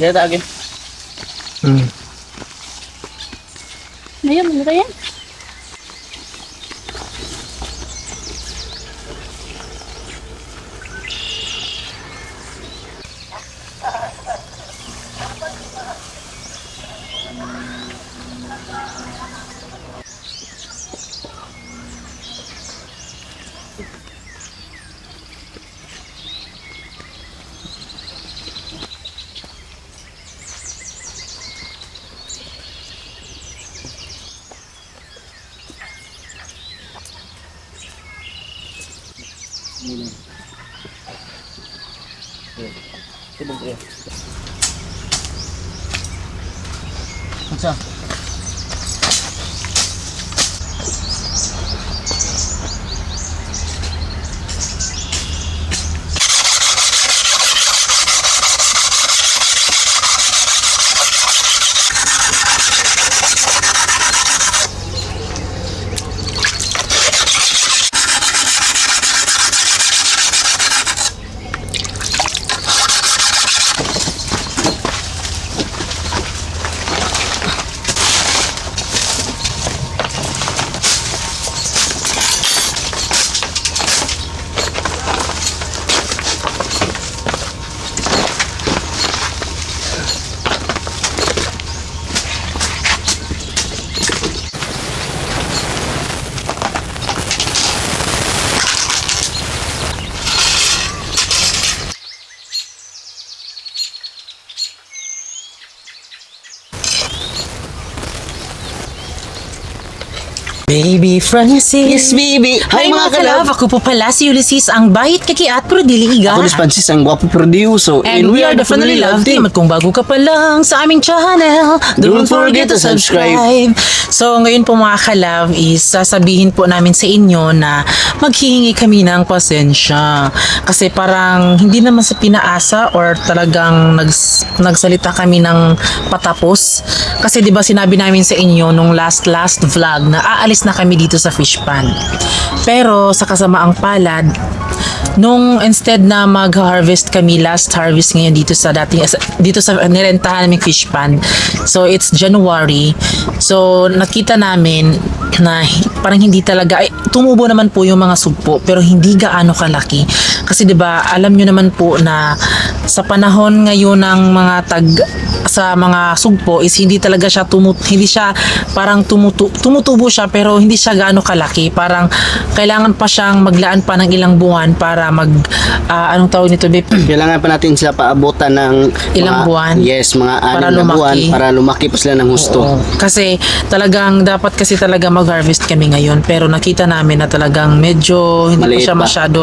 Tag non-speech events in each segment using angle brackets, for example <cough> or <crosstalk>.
Dito lagi. Hmm. Ngayon, ano ba yan? Tibog eh. Unsa? Baby Francis. Yes, baby. Hi, mga kalab. Ako po pala si Ulysses, ang bahit kakiat pero dili iga. Ako ni Francis, ang gwapo produso. And we are the Family Love Team. At kung bago ka pa lang sa aming channel, don't forget to subscribe. So, ngayon po mga kalab is sasabihin po namin sa inyo na maghihingi kami ng pasensya. Kasi parang hindi naman sa pinaasa or talagang nags, nagsalita kami ng patapos. Kasi di ba sinabi namin sa inyo nung last last vlog na aalis na kami dito sa fish pond. Pero sa kasamaang palad, nung instead na mag-harvest kami last harvest ngayon dito sa dating dito sa nirentahan naming fish pond so it's January. So nakita namin na parang hindi talaga ay, tumubo naman po yung mga sugpo pero hindi gaano kalaki. Kasi 'di ba alam nyo naman po na sa panahon ngayon ng mga tag sa mga sugpo is hindi talaga siya tumut hindi siya parang tumutu, tumutubo siya pero hindi siya gaano kalaki parang kailangan pa siyang maglaan pa ng ilang buwan para mag ah, anong tawag nito babe <clears throat> Kailangan pa natin sila paabutan ng Ilang mga- buwan? Yes, mga Para anim na lumaki. buwan para lumaki pa sila ng husto. Oo. Kasi talagang dapat kasi talaga mag-harvest kami ngayon pero nakita namin na talagang medyo hindi Maliit pa siya pa. masyado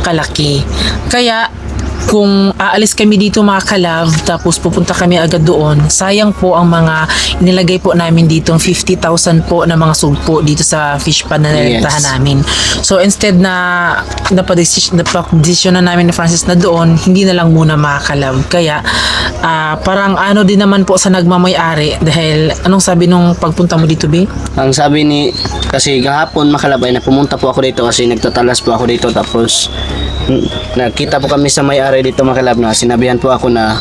kalaki. Kaya kung aalis kami dito mga kalav tapos pupunta kami agad doon sayang po ang mga inilagay po namin dito 50,000 po na mga sugpo dito sa fish pan na nilitahan Yes. namin so instead na napadesisyon na namin ni Francis na doon hindi na lang muna mga kalav kaya ah, parang ano din naman po sa nagmamay-ari dahil anong sabi nung pagpunta mo dito be? Ang sabi ni, kasi kahapon makalabay na pumunta po ako dito kasi nagtatalas po ako dito tapos nakita po kami sa may-ari dito makalab na sinabihan po ako na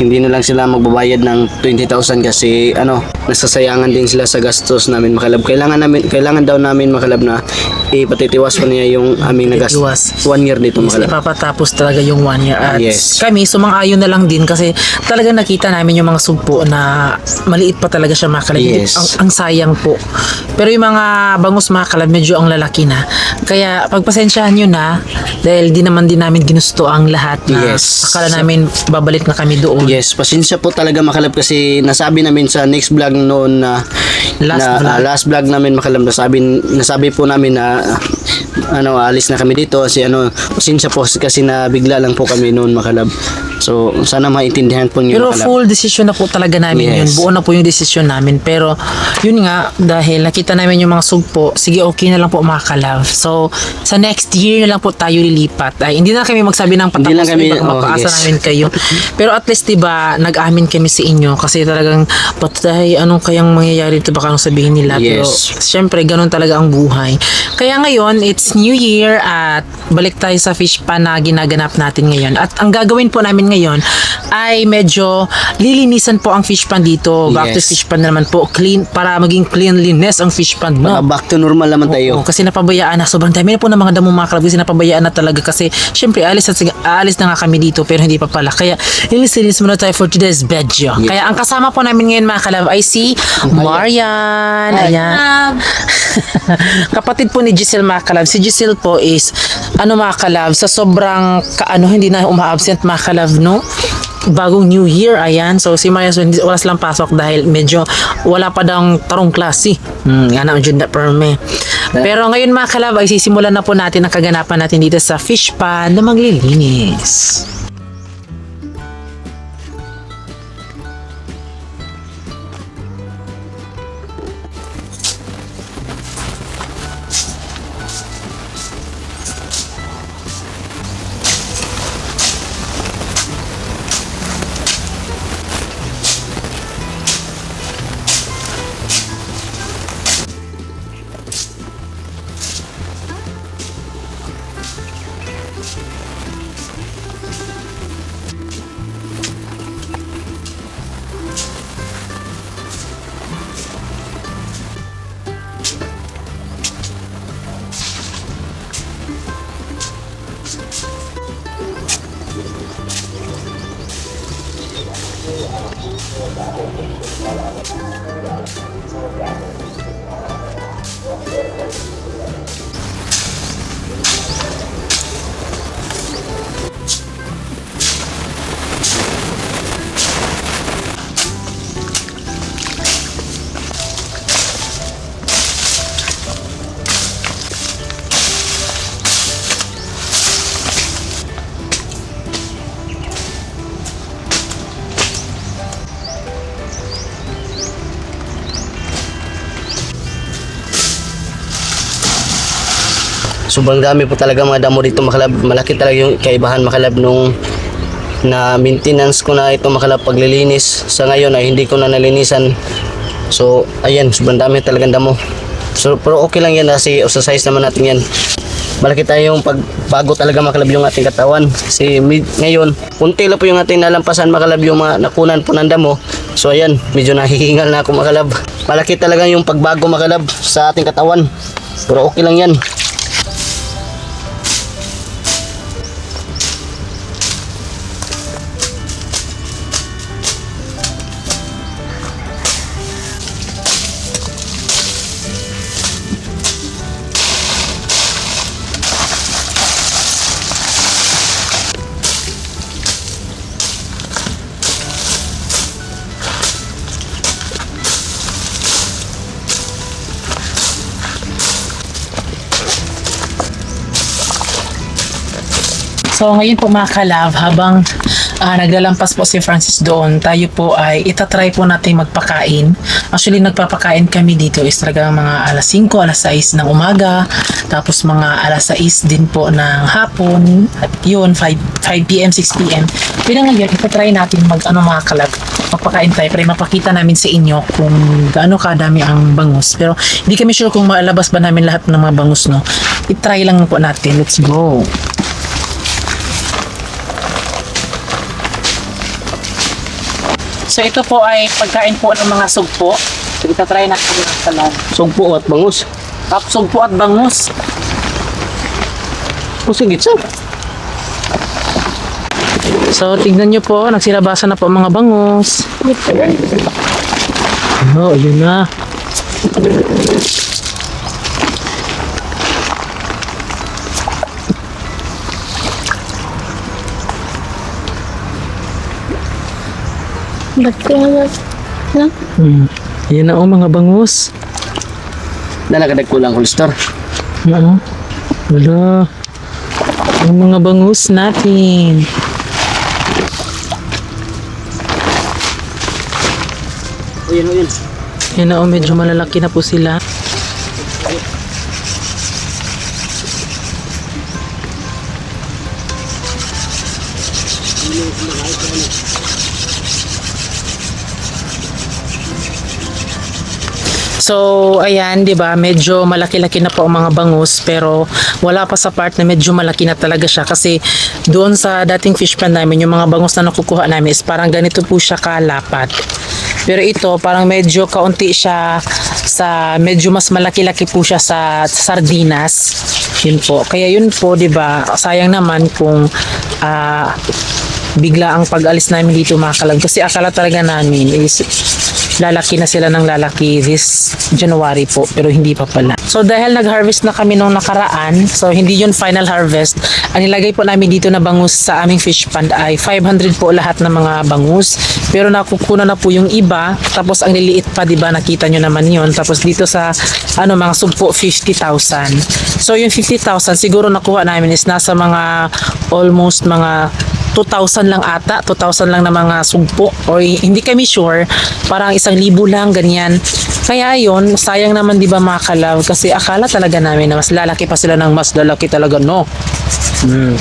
hindi na lang sila magbabayad ng 20,000 kasi ano, nasasayangan din sila sa gastos namin makalab. Kailangan namin kailangan daw namin makalab na ipatitiwas pa niya yung aming nagas one year dito Yes, makalab. ipapatapos talaga yung one year. At Yes. kami, sumang-ayon na lang din kasi talaga nakita namin yung mga sugpo na maliit pa talaga siya mga kalab. Yes. Ang, ang sayang po. Pero yung mga bangus mga kalab, medyo ang lalaki na. Kaya pagpasensyahan nyo na dahil di naman din namin ginusto ang lahat na Yes. akala namin babalik na kami doon. Yes, pasensya po talaga makalab kasi nasabi namin sa next vlog noon na Last na, vlog. ah, last vlog namin makalab nasabi nasabi po namin na ah, ano alis na kami dito kasi ano pasensya po kasi na bigla lang po kami noon makalab. So sana maintindihan po niyo Pero makalab. full decision na po talaga namin Yes. yun. Buo na po yung decision namin. Pero yun nga, dahil nakita namin yung mga sugpo, sige okay na lang po mga kalab. So, sa next year na lang po tayo lilipat. Ay, hindi na kami magsabi ng patapos. Hindi lang kami- baka oh, yes. namin kayo. <laughs> Pero at least, diba, nag-amin kami sa inyo kasi talagang, patay, anong kayang mangyayari ito? Baka anong sabihin nila. Pero, Yes. syempre, ganun talaga ang buhay. Kaya ngayon, it's New Year at balik tayo sa fish pan na ginaganap natin ngayon. At ang gagawin po namin ngayon, ay medyo lilinisan po ang fish pond dito. Back to Yes. fish pond naman po. Clean, para maging cleanliness ang fish pond. No? back to normal naman tayo. Oo, kasi napabayaan na. Sobrang dami na po ng mga damo mga kalab. Kasi napabayaan na talaga. Kasi syempre alis, at, alis na nga kami dito pero hindi pa pala. Kaya linis-linis muna tayo for today's video. Yes. Kaya ang kasama po namin ngayon mga kalab ay si Marian. Ayan. <laughs> Kapatid po ni Giselle mga kalab. Si Giselle po is ano mga kalab sa sobrang kaano hindi na uma-absent mga kalab no? Bagong new year ayan. So si Maya so, hindi oras lang pasok dahil medyo wala pa daw tarong klase. Hmm, na dyan na perme. Pero ngayon mga kalab ay sisimulan na po natin ang kaganapan natin dito sa fish pond na maglilinis Sobrang dami po talaga mga damo dito makalab. Malaki talaga yung kaibahan makalab nung na maintenance ko na ito makalab paglilinis. Sa ngayon ay hindi ko na nalinisan. So, ayan, sobrang dami talagang damo. So, pero okay lang yan kasi exercise naman natin yan. Malaki tayo yung pagbago talaga makalab yung ating katawan. Kasi mid- ngayon, kunti lang po yung ating nalampasan makalab yung mga nakunan po ng damo. So ayan, medyo nahihingal na ako makalab. Malaki talaga yung pagbago makalab sa ating katawan. Pero okay lang yan. So ngayon po mga kalab, habang ah, naglalampas po si Francis doon, tayo po ay itatry po natin magpakain. Actually, nagpapakain kami dito is talaga mga alas 5, alas 6 ng umaga, tapos mga alas 6 din po ng hapon, at yun, 5, 5 p.m., 6 p.m. Pero ngayon, itatry natin mag, ano mga kalab, magpakain tayo para mapakita namin sa inyo kung gaano kadami ang bangus. Pero hindi kami sure kung malabas ba namin lahat ng mga bangus, no? I-try lang po natin. Let's go! So ito po ay pagkain po ng mga sugpo. So itatry natin mga kalan. Sugpo at bangus. Tap sugpo at bangus. O sige, sir. So tingnan nyo po, nagsilabasan na po ang mga bangus. Oh, yun na. Hmm. Yan na oh, mga bangus. Nalagadag ko lang kolesterol. Oo. Wala. Ang mga bangus natin. O yun, o yun. Yan na oh, medyo malalaki na po sila. So, ayan, 'di ba? Medyo malaki-laki na po ang mga bangus pero wala pa sa part na medyo malaki na talaga siya kasi doon sa dating fish pan namin, yung mga bangus na nakukuha namin is parang ganito po siya kalapat. Pero ito, parang medyo kaunti siya sa medyo mas malaki-laki po siya sa sardinas. Yun po. Kaya yun po, 'di ba? Sayang naman kung ah, bigla ang pag-alis namin dito mga. Kasi akala talaga namin is lalaki na sila ng lalaki this January po pero hindi pa pala. So dahil nag-harvest na kami nung nakaraan, so hindi yun final harvest. Ang nilagay po namin dito na bangus sa aming fish pond ay 500 po lahat ng mga bangus. Pero nakukuna na po yung iba, tapos ang liliit pa 'di ba nakita nyo naman yun. Tapos dito sa ano mga sumpo 50,000. So yung 50,000 siguro nakuha namin is nasa mga almost mga 2,000 lang ata, 2,000 lang na mga sugpo or hindi kami sure, parang isang libo lang, ganyan. Kaya yon sayang naman di ba mga kalaw kasi akala talaga namin na mas lalaki pa sila ng mas lalaki talaga, no? Hmm.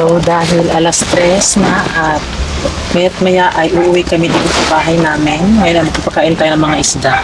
So dahil alas 3 na at mayat maya ay uuwi kami dito sa bahay namin. Ngayon magpapakain tayo ng mga isda.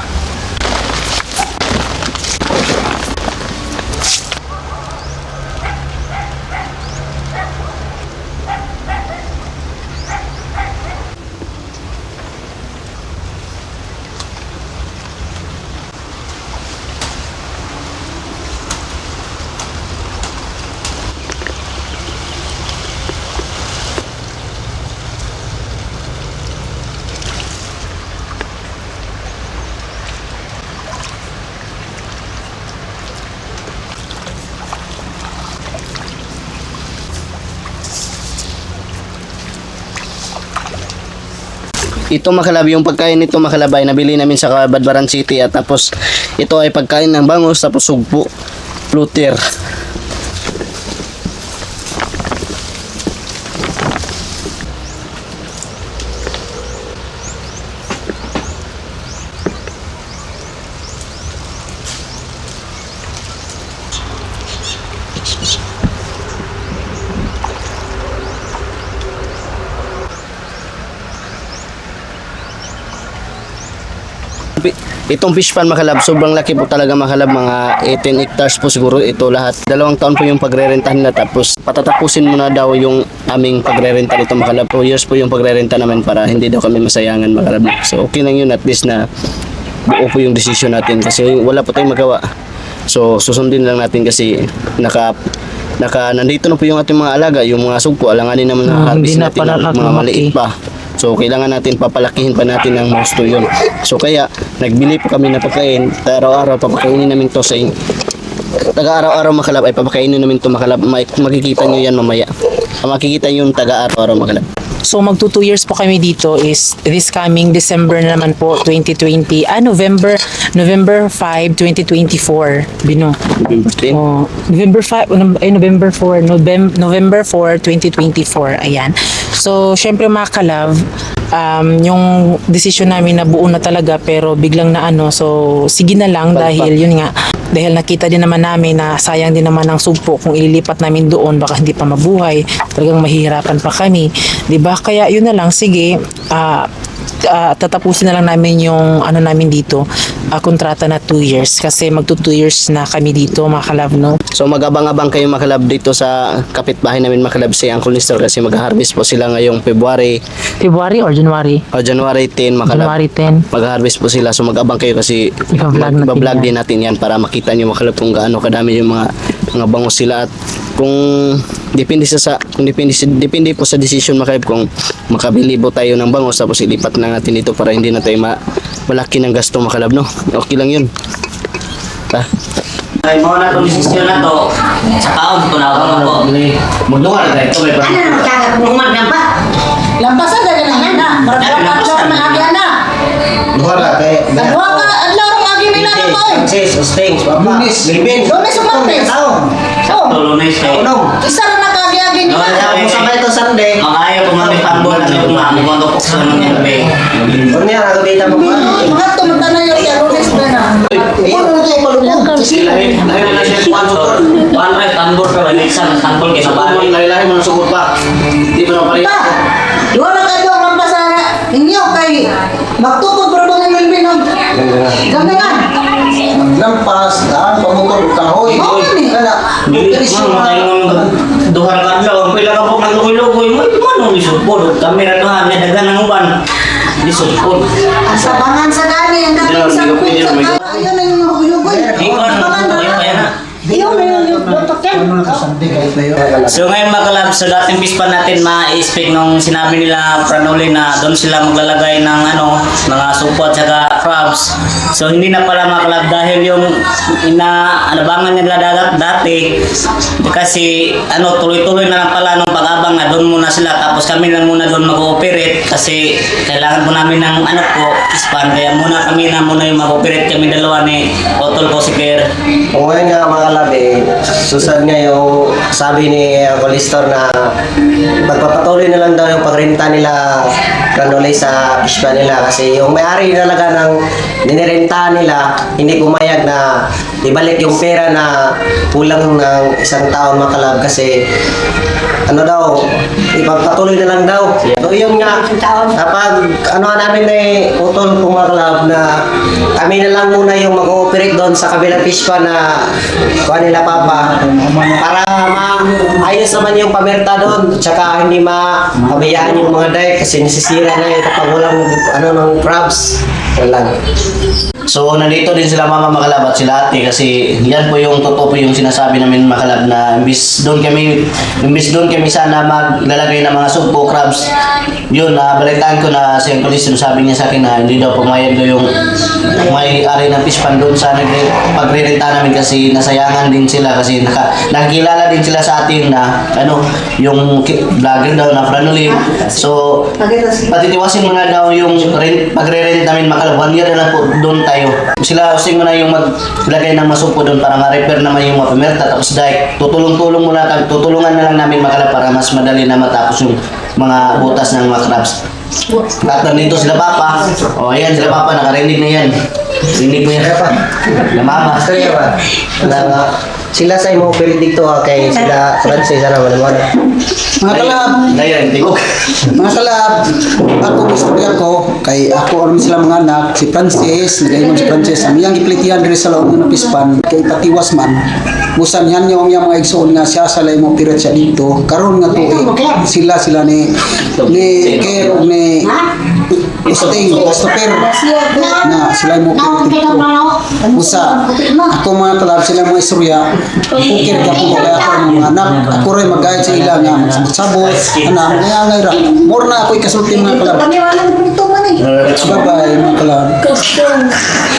Ito makalab yung pagkain nito makalabay nabili namin sa Badbaran City at tapos ito ay pagkain ng bangus tapos sugpo fluter. Itong fish pan makalab, sobrang laki po talaga makalab, mga 18 hectares po siguro ito lahat. Dalawang taon po yung pagrerentahan na tapos patatapusin muna daw yung aming pagrerenta nito makalab. 2 years po yung pagrerenta namin para hindi daw kami masayangan makalab. So okay lang yun at least na buo po yung decision natin kasi wala po tayong magawa. So susundin lang natin kasi naka naka nandito na po yung ating mga alaga, yung mga sugpo, alanganin naman na Ah, hindi harvest na natin mga maliit pa. So kailangan natin papalakihin pa natin ng gusto yun. So kaya nagbili po kami na pagkain. Araw-araw papakainin namin to sa in- taga araw-araw makalab ay papakainin namin to makalab. Makikita nyo yan mamaya. Makikita yung taga araw-araw makalab. So magto 2 years po kami dito is this coming December na naman po 2020. Ah November November 5 2024. Bino. November 10. Oh, November 5 ano- ay November 4 November November 4 2024. Ayan. So syempre mga kalove um, yung decision namin na buo na talaga pero biglang na ano so sige na lang dahil yun nga dahil nakita din naman namin na sayang din naman ang sugpo. Kung ililipat namin doon baka hindi pa mabuhay. Talagang mahihirapan pa kami. 'di ba? Kaya yun na lang. Sige ah ah, tatapusin na lang namin yung ano namin dito, ah, kontrata na 2 years kasi magto 2 years na kami dito mga kalab no. So mag-abang-abang kayo makalab dito sa kapitbahay namin makalab si Uncle Nestor kasi mag-harvest po sila ngayong February February or January? o January 10 makalab. January 10. Mag-harvest po sila so mag-abang kayo kasi Iba-vlog natin din natin yan para makita nyo makalab kung gaano kadami yung mga mga bangos sila at kung depende sa, sa kung depende, sa- depende po sa decision makalab kung makabili po tayo ng bangos tapos ilipat na natin dito para hindi na tayo ma, malaki ng gasto makalab no okay lang yun ta Ay, mo na itong desisyon na to. Sa kaon ko na ako ako. Magdunga na tayo. Ito may Ano na magkaga kung umag pa? Lampasan ganyan na. Marag wala ka na agyan na. Duha na kay. Adwa na ko. eh. Francis, Ostings, Papa. Lilibin. Lunes umartes. Oh. Tulunay siya. Isa ra na kaagi-agi nila. Kung sa ito Sunday. Makayo kung mami pambol at yung mga kung ano pukso ng gabi. Kung niya, nagabita mo Mga tumata na yung kaya lunes na na. Ano na tayo palubog? Lahi mo na siya kung ano. One right tambor ka wala isang tambor kay sa bali. Lahi-lahi mo ng sugot pa. Di ba na Pa. Duwa na kadyo lampasan na inyo kay magtukod pero bang ilbin ng ganyan. Lampas, daan, pamotor, kahoy. Oo, ni. Kana, Dili mo ng duhar ka. Ang pila ka po naglukoy-lukoy mo. Ano ni sudpod? Kami na duhan na dagan ng uban. Di sudpod. Ang sabangan sa gani ang dami sa kut sa. Ayun na yung hugoy. Ikaw na Sabangan mo kaya na. Iyon na yung botoken. ano na Sunday kayo tayo. So ngayon mga kalab, sa dating bispa natin ma-speak nung sinabi nila Pranoli na doon sila maglalagay ng ano, mga supot saka crabs. So hindi na pala mga kalab dahil yung inaanabangan nila dat- dati kasi ano tuloy-tuloy na lang pala nung pag-abang na doon muna sila tapos kami lang muna doon mag-ooperate kasi kailangan po namin ng ano po, span kaya muna kami na muna yung mag-ooperate kami dalawa ni Otol Pierre. Kung ngayon nga mga kalabi, susad nga yung sabi ni Uncle Listor na magpapatuloy na lang daw yung pagrenta nila granule sa pispa nila kasi yung may-ari talaga ng ninirenta nila hindi pumayag na ibalik yung pera na kulang ng isang taon mga kalab kasi ano daw, ipagpatuloy na lang daw. So yun nga, kapag ano namin na eh, utol pumaklab na kami na lang muna yung mag-ooperate doon sa kabilang fish pa na kuha nila papa para maayos naman yung pamerta doon tsaka hindi mapabayaan yung mga dike kasi nasisira na kapag walang ano ng crabs. Lang. So, nandito din sila mama makalab at sila ate kasi yan po yung totoo po yung sinasabi namin makalab na imbis doon kami imbis doon kami sana maglalagay ng mga sugpo crabs yun na balitaan ko na si Uncle Listen, sabi niya sa akin na hindi daw pumayag daw yung may-ari ng fish pan doon sa pagrerenta namin kasi nasayangan din sila kasi naka, nakikilala din sila sa atin na ano yung vlogger daw na Franoli so patitiwasin mo na daw yung rent, pagre-rent namin makalab one year na lang po doon tayo. Sila using mo na yung maglagay ng masupo doon para ma-repair naman yung mga pimerta tapos dahil tutulong-tulong muna tutulungan na lang namin makalab para mas madali na matapos yung mga butas ng mga crabs at nandito sila papa. O ayan sila papa nakarinig na yan. Rinig mo yan. Na mama. Basta yun ba? Na, sila sa imo operate dito ah, kay sila Francis ano mo naman. Mga kalab, Ayan, tigok. mga kalab, ako istorya ko, kay ako aron sila mga anak, si Francis, nagayon si Francis, ang iyang giplitihan diri sa laong ng pispan, kay patiwas man, busan yan yung iyang mga igsoon nga siya sa laing mo pirat siya dito, karon nga tuig, sila sila ni, ni Ker, ug ni Sting, Christopher, na sila mo pirat dito. Usa, ako mga kalab, sila mga istorya, ukir ka po kaya ako ang mga anak, ako rin mag-guide sa ila nga, magsabot, ana, mga ngay ra. More na ako'y kasulti mga kalab. Bye-bye mga kalab.